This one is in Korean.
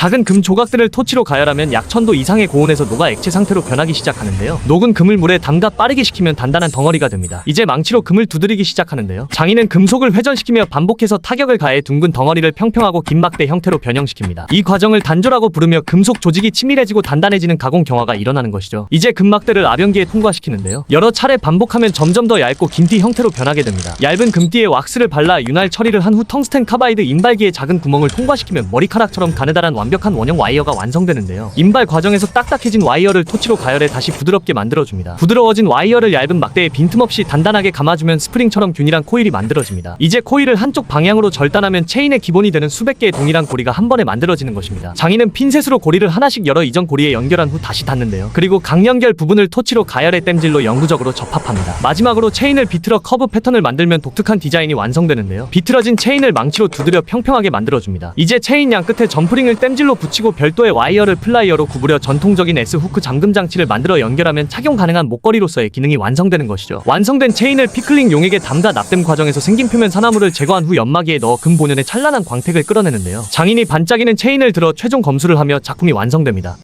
작은 금 조각들을 토치로 가열하면 약 1000도 이상의 고온에서 녹아 액체 상태로 변하기 시작하는데요. 녹은 금을 물에 담가 빠르게 식히면 단단한 덩어리가 됩니다. 이제 망치로 금을 두드리기 시작하는데요. 장인은 금속을 회전시키며 반복해서 타격을 가해 둥근 덩어리를 평평하고 긴 막대 형태로 변형시킵니다. 이 과정을 단조라고 부르며 금속 조직이 치밀해지고 단단해지는 가공 경화가 일어나는 것이죠. 이제 금막대를 아변기에 통과시키는데요. 여러 차례 반복하면 점점 더 얇고 긴 띠 형태로 변하게 됩니다. 얇은 금띠에 왁스를 발라 윤활 처리를 한 후 텅스텐 카바이드 인발기에 작은 구멍을 통과시키면 머리카락처럼 가느다란 완 벽한 원형 와이어가 완성되는데요. 인발 과정에서 딱딱해진 와이어를 토치로 가열해 다시 부드럽게 만들어줍니다. 부드러워진 와이어를 얇은 막대에 빈틈없이 단단하게 감아주면 스프링처럼 균일한 코일이 만들어집니다. 이제 코일을 한쪽 방향으로 절단하면 체인의 기본이 되는 수백 개의 동일한 고리가 한 번에 만들어지는 것입니다. 장인은 핀셋으로 고리를 하나씩 열어 이전 고리에 연결한 후 다시 닫는데요. 그리고 강연결 부분을 토치로 가열해 땜질로 영구적으로 접합합니다. 마지막으로 체인을 비틀어 커브 패턴을 만들면 독특한 디자인이 완성되는데요. 비틀어진 체인을 망치로 두드려 평평하게 만들어줍니다. 이제 체인 양 끝에 점프링을 땜 질로 붙이고 별도의 와이어를 플라이어로 구부려 전통적인 S 후크 잠금 장치를 만들어 연결하면 착용 가능한 목걸이로서의 기능이 완성되는 것이죠. 완성된 체인을 피클링 용액에 담가 납땜 과정에서 생긴 표면 산화물을 제거한 후 연마기에 넣어 금 본연의 찬란한 광택을 끌어내는데요. 장인이 반짝이는 체인을 들어 최종 검수를 하며 작품이 완성됩니다.